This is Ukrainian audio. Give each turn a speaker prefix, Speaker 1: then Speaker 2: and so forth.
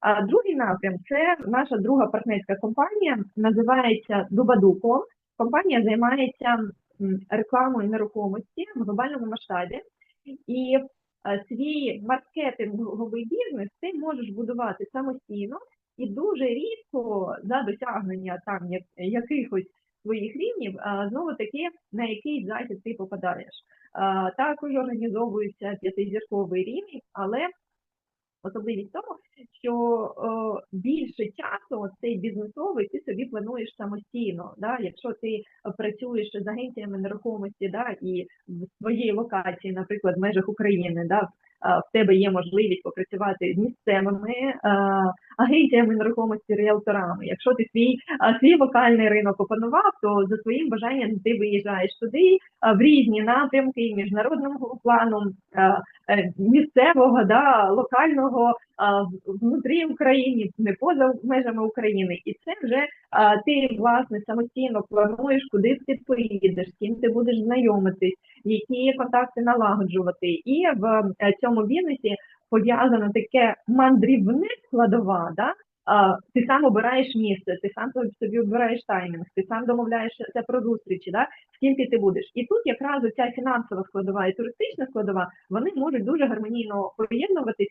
Speaker 1: А другий напрям це наша друга партнерська компанія, називається Дубадуком. Компанія займається рекламою нерухомості в глобальному масштабі. І е, свій маркетинговий бізнес ти можеш будувати самостійно і дуже рідко за досягнення там якихось своїх рівнів, знову таки на який захід ти попадаєш. Також організовується п'ятизірковий рівень, але особливість тому, що е, більше часу цей бізнесовий ти собі плануєш самостійно. Да? Якщо ти працюєш з агенціями нерухомості, да, і в своїй локації, наприклад, в межах України, да, в тебе є можливість попрацювати з місцевими е, агенціями нерухомості, ріелторами. Якщо ти свій, а, свій локальний ринок опанував, то за своїм бажанням ти виїжджаєш туди в різні напрямки міжнародного плану, е, місцевого, да, локального внутрі України, не поза межами України. І це вже ти власне самостійно плануєш, куди ти поїдеш, з ким ти будеш знайомитись, які контакти налагоджувати. І в е, цьому бізнесі пов'язано таке мандрівне складова, да? Ти сам обираєш місце, ти сам собі- обираєш таймінг, ти сам домовляєшся про зустрічі, да? скільки ти будеш. І тут якраз ця фінансова складова і туристична складова, вони можуть дуже гармонійно поєднуватись